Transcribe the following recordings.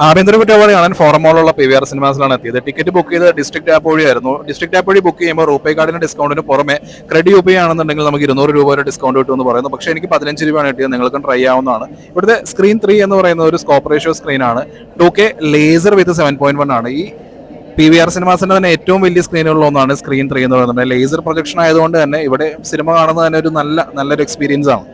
ആഭ്യന്തര കുറ്റവാളി കാണാൻ ഫോറമോളുള്ള പി വി ആർ സിനിമാസിലാണ് എത്തിയത്. ടിക്കറ്റ് ബുക്ക് ചെയ്ത് ഡിസ്ട്രിക്ട് ആപ്പ് വഴിയായിരുന്നു ഡിസ്ട്രിക്ട് ആപ്പ് വഴി ബുക്ക് ചെയ്യുമ്പോൾ റൂപേ കാർഡിന് ഡിസ്കൗണ്ടിന് പുറമെ ക്രെഡിറ്റ് യു പി ആണെന്നുണ്ടെങ്കിൽ നമുക്ക് ഇരുന്നൂറ് രൂപ വരെ ഡിസ്കൗണ്ട് കിട്ടുമെന്ന് പറയുന്നു. പക്ഷേ എനിക്ക് പതിനഞ്ച് രൂപയാണ് കിട്ടിയത്. നിങ്ങൾക്കും ട്രൈ ആവുന്നതാണ് ഇവിടുത്തെ സ്ക്രീൻ ത്രീ എന്ന് പറയുന്ന ഒരു scope ratio സ്ക്രീനാണ് two K laser with seven point one ആണ്. ഈ പി വി ആർ സിനിമാസിന്റെ തന്നെ ഏറ്റവും വലിയ സ്ക്രീനുകളിൽ ഒന്നാണ് സ്ക്രീൻ ത്രീ എന്ന് പറയുന്നത്. ലേസർ പ്രൊജക്ഷൻ ആയതുകൊണ്ട് തന്നെ ഇവിടെ സിനിമ കാണുന്നത് തന്നെ ഒരു നല്ല നല്ലൊരു എക്സ്പീരിയൻസ് ആണ്.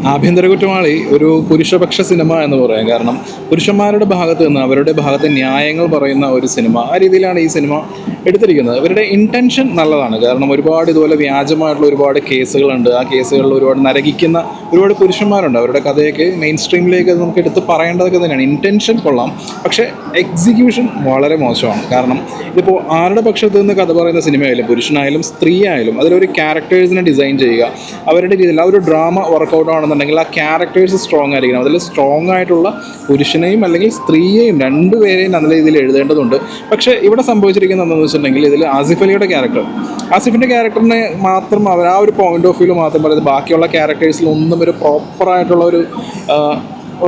ആഭ്യന്തര കുറ്റവാളി ഒരു പുരുഷപക്ഷ സിനിമ എന്ന് പറയാം. കാരണം പുരുഷന്മാരുടെ ഭാഗത്ത് നിന്ന് അവരുടെ ഭാഗത്ത് ന്യായങ്ങൾ പറയുന്ന ഒരു സിനിമ. ആ രീതിയിലാണ് ഈ സിനിമ എടുത്തിരിക്കുന്നത്. അവരുടെ ഇന്റൻഷൻ നല്ലതാണ്. കാരണം ഒരുപാട് ഇതുപോലെ വ്യാജമായിട്ടുള്ള ഒരുപാട് കേസുകളുണ്ട്. ആ കേസുകളിൽ ഒരുപാട് നരകിക്കുന്ന ഒരുപാട് പുരുഷന്മാരുണ്ട്. അവരുടെ കഥയൊക്കെ മെയിൻ സ്ട്രീമിലേക്ക് നമുക്ക് എടുത്ത് പറയേണ്ടതൊക്കെ തന്നെയാണ്. ഇന്റൻഷൻ കൊള്ളാം. പക്ഷേ എക്സിക്യൂഷൻ വളരെ മോശമാണ്. കാരണം ഇതിപ്പോൾ ആരുടെ പക്ഷത്ത് നിന്ന് കഥ പറയുന്ന സിനിമയായാലും പുരുഷനായാലും സ്ത്രീ ആയാലും അതിലൊരു ക്യാരക്ടേഴ്സിനെ ഡിസൈൻ ചെയ്യുക അവരുടെ രീതിയിൽ ആ ഒരു ഡ്രാമ വർക്കൗട്ട് ആണെന്നുണ്ടെങ്കിൽ ആ ക്യാരക്ടേഴ്സ് സ്ട്രോങ് ആയിരിക്കണം. അതിൽ സ്ട്രോങ് ആയിട്ടുള്ള പുരുഷനെയും അല്ലെങ്കിൽ സ്ത്രീയെയും രണ്ടുപേരെയും നല്ല രീതിയിൽ എഴുതേണ്ടതുണ്ട്. പക്ഷേ ഇവിടെ സംഭവിച്ചിരിക്കുന്നത് എന്താണെന്ന് വെച്ചിട്ടുണ്ടെങ്കിൽ ഇതിൽ ആസിഫ് അലിയുടെ ക്യാരക്ടർ. ആസിഫിന്റെ ക്യാരക്ടറിനെ മാത്രം അവർ ആ ഒരു പോയിന്റ് ഓഫ് വ്യൂ മാത്രം പറയുന്നത് ബാക്കിയുള്ള ക്യാരക്ടേഴ്സിൽ ഒന്നും ഒരു പ്രോപ്പറായിട്ടുള്ള ഒരു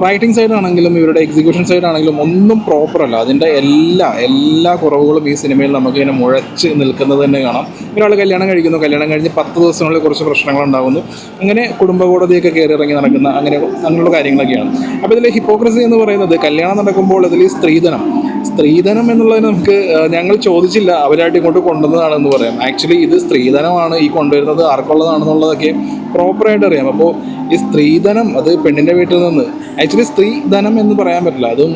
റൈറ്റിംഗ് സൈഡാണെങ്കിലും ഇവരുടെ എക്സിക്യൂഷൻ സൈഡാണെങ്കിലും ഒന്നും പ്രോപ്പറല്ല അതിന്റെ എല്ലാ എല്ലാ കുറവുകളും ഈ സിനിമയിൽ നമുക്ക് ഇങ്ങനെ മുഴച്ച് നിൽക്കുന്നത് തന്നെ കാണാം. ഒരാൾ കല്യാണം കഴിക്കുന്നു. കല്യാണം കഴിഞ്ഞ് പത്ത് ദിവസങ്ങളിൽ കുറച്ച് പ്രശ്നങ്ങൾ ഉണ്ടാകുന്നു. അങ്ങനെ കുടുംബ കോടതിയൊക്കെ കയറി ഇറങ്ങി നടക്കുന്ന അങ്ങനെ അങ്ങനെയുള്ള കാര്യങ്ങളൊക്കെയാണ്. അപ്പോൾ ഇതിൽ ഹിപ്പോക്രസി എന്ന് പറയുന്നത് കല്യാണം നടക്കുമ്പോൾ ഇതിൽ സ്ത്രീധനം സ്ത്രീധനം എന്നുള്ളതിന് നമുക്ക് ഞങ്ങൾ ചോദിച്ചില്ല അവരായിട്ട് ഇങ്ങോട്ട് കൊണ്ടുവന്നതാണെന്ന് പറയാം. ആക്ച്വലി ഇത് സ്ത്രീധനമാണ്. ഈ കൊണ്ടുവരുന്നത് ആർക്കുള്ളതാണെന്നുള്ളതൊക്കെ പ്രോപ്പറായിട്ട് അറിയാം. അപ്പോൾ ഈ സ്ത്രീധനം അത് പെണ്ണിന്റെ വീട്ടിൽ നിന്ന് ആക്ച്വലി സ്ത്രീധനം എന്ന് പറയാൻ പറ്റില്ല. അതും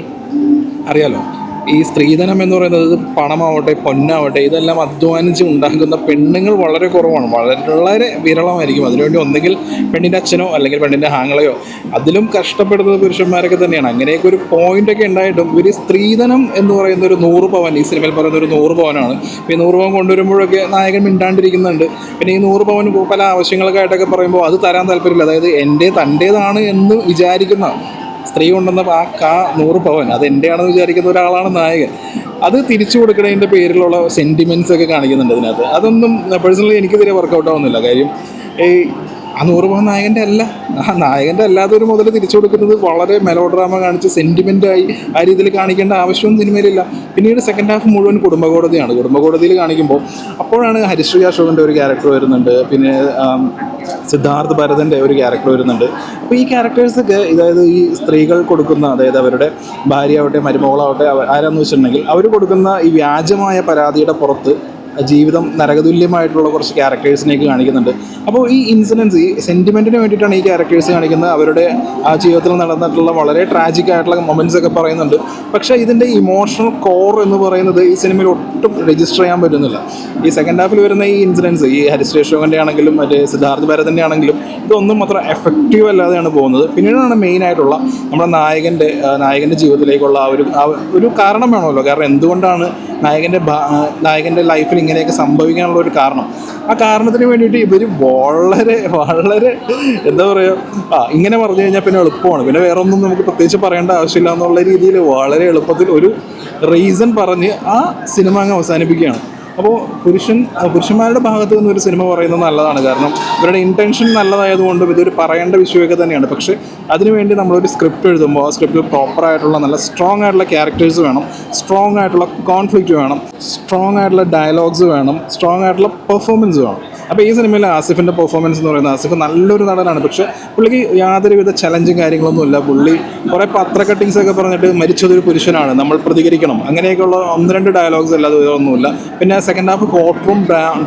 അറിയാലോ? ഈ സ്ത്രീധനം എന്ന് പറയുന്നത് പണമാവട്ടെ പൊന്നാവട്ടെ ഇതെല്ലാം അധ്വാനിച്ച് ഉണ്ടാക്കുന്ന പെണ്ണുങ്ങൾ വളരെ കുറവാണ്. വളരെ വിരളമായിരിക്കും. അതിനുവേണ്ടി ഒന്നെങ്കിൽ പെണ്ണിന്റെ അച്ഛനോ അല്ലെങ്കിൽ പെണ്ണിന്റെ ആങ്ങളെയോ അതിലും കഷ്ടപ്പെടുന്നത് പുരുഷന്മാരൊക്കെ തന്നെയാണ്. അങ്ങനെയൊക്കെ ഒരു പോയിന്റ് ഒക്കെ ഉണ്ടായിട്ടും ഈ സ്ത്രീധനം എന്ന് പറയുന്ന ഒരു നൂറ് പവൻ ഈ സിനിമയിൽ പറയുന്ന ഒരു നൂറ് പവനാണ്. ഈ നൂറ് പവൻ കൊണ്ടുവരുമ്പോഴൊക്കെ നായകൻ മിണ്ടാണ്ടിരിക്കുന്നുണ്ട്. പിന്നെ ഈ നൂറ് പവൻ പല ആവശ്യങ്ങൾക്കായിട്ടൊക്കെ പറയുമ്പോൾ അത് തരാൻ താല്പര്യമില്ല. അതായത് എന്റെ തന്റേതാണ് എന്ന് വിചാരിക്കുന്ന സ്ത്രീ കൊണ്ടുവന്ന ആ കാ നൂറ് പവൻ അത് എന്റെയാണെന്ന് വിചാരിക്കുന്ന ഒരാളാണ് നായകൻ. അത് തിരിച്ചു കൊടുക്കുന്നതിന്റെ പേരിലുള്ള സെന്റിമെന്റ്സ് ഒക്കെ കാണിക്കുന്നുണ്ട് ഇതിനകത്ത്. അതൊന്നും പേഴ്സണലി എനിക്കിതിരെ വർക്കൗട്ട് ആവുന്നില്ല. കാര്യം ഈ ആ നൂറ് നായകന്റെ അല്ല. ആ നായകന്റെ അല്ലാതെ ഒരു മുതൽ തിരിച്ചു കൊടുക്കുന്നത് വളരെ മെലോ ഡ്രാമ കാണിച്ച് സെന്റിമെന്റായി ആ രീതിയിൽ കാണിക്കേണ്ട ആവശ്യമൊന്നും സിനിമയിലില്ല. പിന്നീട് സെക്കൻഡ് ഹാഫ് മുഴുവൻ കുടുംബ കോടതിയാണ് കുടുംബ കോടതിയിൽ കാണിക്കുമ്പോൾ അപ്പോഴാണ് ഹരിശ്രീ അശോകന്റെ ഒരു ക്യാരക്ടർ വരുന്നുണ്ട്. പിന്നെ സിദ്ധാർത്ഥ് ഭരതന്റെ ഒരു ക്യാരക്ടർ വരുന്നുണ്ട്. അപ്പോൾ ഈ ക്യാരക്ടേഴ്സൊക്കെ അതായത് ഈ സ്ത്രീകൾ കൊടുക്കുന്ന അതായത് അവരുടെ ഭാര്യ ആവട്ടെ മരുമകളാവട്ടെ ആരാന്ന് വെച്ചിട്ടുണ്ടെങ്കിൽ അവർ കൊടുക്കുന്ന ഈ വ്യാജമായ പരാതിയുടെ പുറത്ത് ജീവിതം നരകതുല്യമായിട്ടുള്ള കുറച്ച് ക്യാരക്ടേഴ്സിനെയൊക്കെ കാണിക്കുന്നുണ്ട്. അപ്പോൾ ഈ ഇൻസിഡൻസ് ഈ സെന്റിമെന്റിന് വേണ്ടിയിട്ടാണ് ഈ ക്യാരക്ടേഴ്സ് കാണിക്കുന്നത്. അവരുടെ ആ ജീവിതത്തിൽ നടന്നിട്ടുള്ള വളരെ ട്രാജിക് ആയിട്ടുള്ള മൊമെന്റ്സ് ഒക്കെ പറയുന്നുണ്ട്. പക്ഷേ ഇതിന്റെ ഇമോഷണൽ കോർ എന്ന് പറയുന്നത് ഈ സിനിമയിൽ ഒട്ടും രജിസ്റ്റർ ചെയ്യാൻ പറ്റുന്നില്ല. ഈ സെക്കൻഡ് ഹാഫിൽ വരുന്ന ഈ ഇൻസിഡൻസ് ഈ ഹരിശ്രീ ആണെങ്കിലും മറ്റേ സിദ്ധാർത്ഥ് ഭരതന്റെ ആണെങ്കിലും ഇതൊന്നും അത്ര എഫക്റ്റീവ് അല്ലാതെയാണ് പോകുന്നത്. പിന്നീടാണ് മെയിനായിട്ടുള്ള നമ്മുടെ നായകന്റെ നായകന്റെ ജീവിതത്തിലേക്കുള്ള ആ ഒരു ഒരു കാരണം വേണമല്ലോ. കാരണം എന്തുകൊണ്ടാണ് നായകന്റെ നായകന്റെ ലൈഫിൽ ഇങ്ങനെയൊക്കെ സംഭവിക്കാനുള്ള ഒരു കാരണം. ആ കാരണത്തിന് വേണ്ടിയിട്ട് ഇവർ വളരെ വളരെ എന്താ പറയുക ആ ഇങ്ങനെ പറഞ്ഞു കഴിഞ്ഞാൽ പിന്നെ എളുപ്പമാണ്. പിന്നെ വേറെ ഒന്നും നമുക്ക് പ്രത്യേകിച്ച് പറയേണ്ട ആവശ്യമില്ല എന്നുള്ള രീതിയിൽ വളരെ എളുപ്പത്തിൽ ഒരു റീസൺ പറഞ്ഞ് ആ സിനിമ അങ്ങ് അവസാനിപ്പിക്കുകയാണ്. അപ്പോൾ പുരുഷൻ പുരുഷന്മാരുടെ ഭാഗത്ത് നിന്ന് ഒരു സിനിമ പറയുന്നത് നല്ലതാണ്. കാരണം ഇവരുടെ ഇന്റൻഷൻ നല്ലതായതുകൊണ്ടും ഇതൊരു പറയേണ്ട വിഷയമൊക്കെ തന്നെയാണ്. പക്ഷേ അതിനുവേണ്ടി നമ്മളൊരു സ്ക്രിപ്റ്റ് എഴുതുമ്പോൾ ആ സ്ക്രിപ്റ്റിൽ പ്രോപ്പറായിട്ടുള്ള നല്ല സ്ട്രോങ് ആയിട്ടുള്ള ക്യാരക്ടേഴ്സ് വേണം. സ്ട്രോങ് ആയിട്ടുള്ള കോൺഫ്ലിക്റ്റ് വേണം. സ്ട്രോങ് ആയിട്ടുള്ള ഡയലോഗ്സ് വേണം. സ്ട്രോങ് ആയിട്ടുള്ള പെർഫോമൻസ് വേണം. അപ്പോൾ ഈ സിനിമയിൽ ആസിഫിന്റെ പെർഫോമൻസ് എന്ന് പറയുന്നത് ആസിഫ് നല്ലൊരു നടനാണ്. പക്ഷേ പുള്ളിക്ക് യാതൊരുവിധ ചലഞ്ചും കാര്യങ്ങളൊന്നും ഇല്ല പുള്ളി കുറേ പത്ര കട്ടിങ്സ് ഒക്കെ പറഞ്ഞിട്ട് മരിച്ചതൊരു പുരുഷനാണ്. നമ്മൾ പ്രതികരിക്കണം. അങ്ങനെയൊക്കെയുള്ള ഒന്ന് രണ്ട് ഡയലോഗ്സ് അല്ലാതെ ഇതൊന്നുമില്ല പിന്നെ സെക്കൻഡ് ഹാഫ് കോട്ടറും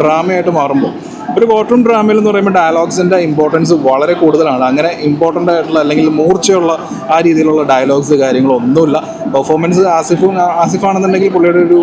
ഡ്രാമയായിട്ട് മാറുമ്പോൾ ഒരു കോർട്ട് റൂം ഡ്രാമയിൽ എന്ന് പറയുമ്പോൾ ഡയലോഗ്സിന്റെ ഇമ്പോർട്ടൻസ് വളരെ കൂടുതലാണ്. അങ്ങനെ ഇമ്പോർട്ടന്റ് ആയിട്ടുള്ള അല്ലെങ്കിൽ മൂർച്ചയുള്ള ആ രീതിയിലുള്ള ഡയലോഗ്സ് കാര്യങ്ങളൊന്നുമില്ല. പെർഫോമൻസ് ആസിഫും ആസിഫാണെന്നുണ്ടെങ്കിൽ പുള്ളിയുടെ ഒരു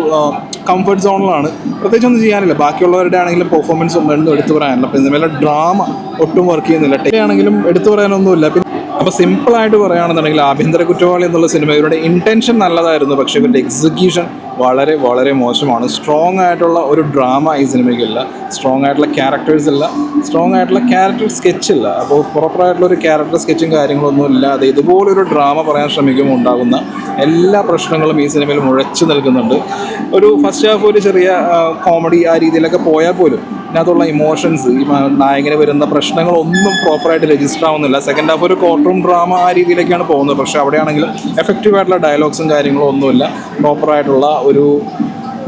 കംഫർട്ട് സോണിലാണ് പ്രത്യേകിച്ച് ഒന്നും ചെയ്യാനില്ല. ബാക്കിയുള്ളവരുടെ ആണെങ്കിലും പെർഫോമൻസ് ഒന്നും എടുത്തു പറയാനില്ല. അപ്പം ഇതിന്മേലെ ഡ്രാമ ഒട്ടും വർക്ക് ചെയ്യുന്നില്ല. ടെ ആണെങ്കിലും എടുത്തു പറയാനൊന്നുമില്ല. പിന്നെ അപ്പോൾ സിമ്പിളായിട്ട് പറയുകയാണെന്നുണ്ടെങ്കിൽ ആഭ്യന്തര കുറ്റവാളി എന്നുള്ള സിനിമ ഇവരുടെ ഇന്റൻഷൻ നല്ലതായിരുന്നു. പക്ഷേ ഇവരുടെ എക്സിക്യൂഷൻ വളരെ വളരെ മോശമാണ്. സ്ട്രോങ് ആയിട്ടുള്ള ഒരു ഡ്രാമ ഈ സിനിമയ്ക്കില്ല സ്ട്രോങ് ആയിട്ടുള്ള ക്യാരക്ടേഴ്സ് ഇല്ല. സ്ട്രോങ് ആയിട്ടുള്ള ക്യാരക്ടർ സ്കെച്ച് ഇല്ല. അപ്പോൾ പ്രോപ്പറായിട്ടുള്ള ഒരു ക്യാരക്ടർ സ്കെച്ചും കാര്യങ്ങളൊന്നും ഇല്ലാതെ ഇതുപോലൊരു ഡ്രാമ പറയാൻ ശ്രമിക്കുമ്പോൾ ഉണ്ടാകുന്ന എല്ലാ പ്രശ്നങ്ങളും ഈ സിനിമയിൽ മുഴച്ചു നിൽക്കുന്നുണ്ട്. ഒരു ഫസ്റ്റ് ഹാഫ് ഒരു ചെറിയ കോമഡി ആ രീതിയിലൊക്കെ പോയാൽ പോലും ഇതിനകത്തുള്ള ഇമോഷൻസ് ഈ നായകന് വരുന്ന പ്രശ്നങ്ങളൊന്നും പ്രോപ്പറായിട്ട് രജിസ്റ്റർ ആവുന്നില്ല. സെക്കൻഡ് ഹാഫ് ഒരു കോർട്ട് റൂം ഡ്രാമ ആ രീതിയിലേക്കാണ് പോകുന്നത്. പക്ഷേ അവിടെയാണെങ്കിലും എഫക്റ്റീവ് ആയിട്ടുള്ള ഡയലോഗ്സും കാര്യങ്ങളും ഒന്നുമില്ല. പ്രോപ്പറായിട്ടുള്ള ഒരു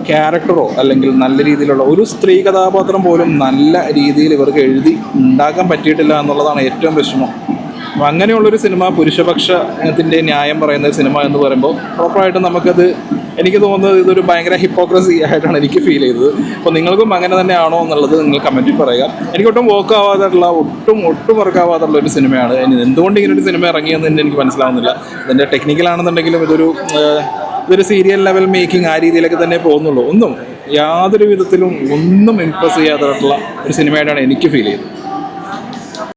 ക്യാരക്ടറോ അല്ലെങ്കിൽ നല്ല രീതിയിലുള്ള ഒരു സ്ത്രീ കഥാപാത്രം പോലും നല്ല രീതിയിൽ ഇവർക്ക് എഴുതി ഉണ്ടാക്കാൻ പറ്റിയിട്ടില്ല എന്നുള്ളതാണ് ഏറ്റവും വിഷമം. അപ്പം അങ്ങനെയുള്ളൊരു സിനിമ പുരുഷപക്ഷത്തിന്റെ ന്യായം പറയുന്ന സിനിമ എന്ന് പറയുമ്പോൾ പ്രോപ്പറായിട്ട് നമുക്കത് എനിക്ക് തോന്നുന്നത് ഇതൊരു ഭയങ്കര ഹിപ്പോക്രസി ആയിട്ടാണ് എനിക്ക് ഫീൽ ചെയ്തത്. അപ്പോൾ നിങ്ങൾക്കും അങ്ങനെ തന്നെയാണോ എന്നുള്ളത് നിങ്ങൾ കമന്റിൽ പറയുക. എനിക്ക് ഒട്ടും വർക്ക് ആവാതുള്ള ഒട്ടും ഒട്ടും വർക്ക് ആവാതുള്ള ഒരു സിനിമയാണ്. എന്തുകൊണ്ട് ഇങ്ങനെ ഒരു സിനിമ ഇറങ്ങിയെന്ന് എനിക്ക് മനസ്സിലാവുന്നില്ല. അതിന്റെ ടെക്നിക്കലാണെന്നുണ്ടെങ്കിലും ഇതൊരു ഇതൊരു സീരിയൽ ലെവൽ മേക്കിംഗ് ആ രീതിയിലൊക്കെ തന്നെ പോകുന്നുള്ളൂ. ഒന്നും യാതൊരു വിധത്തിലും ഒന്നും ഇംപ്രസ് ചെയ്യാതായിട്ടുള്ള ഒരു സിനിമയായിട്ടാണ് എനിക്ക് ഫീൽ ചെയ്തത്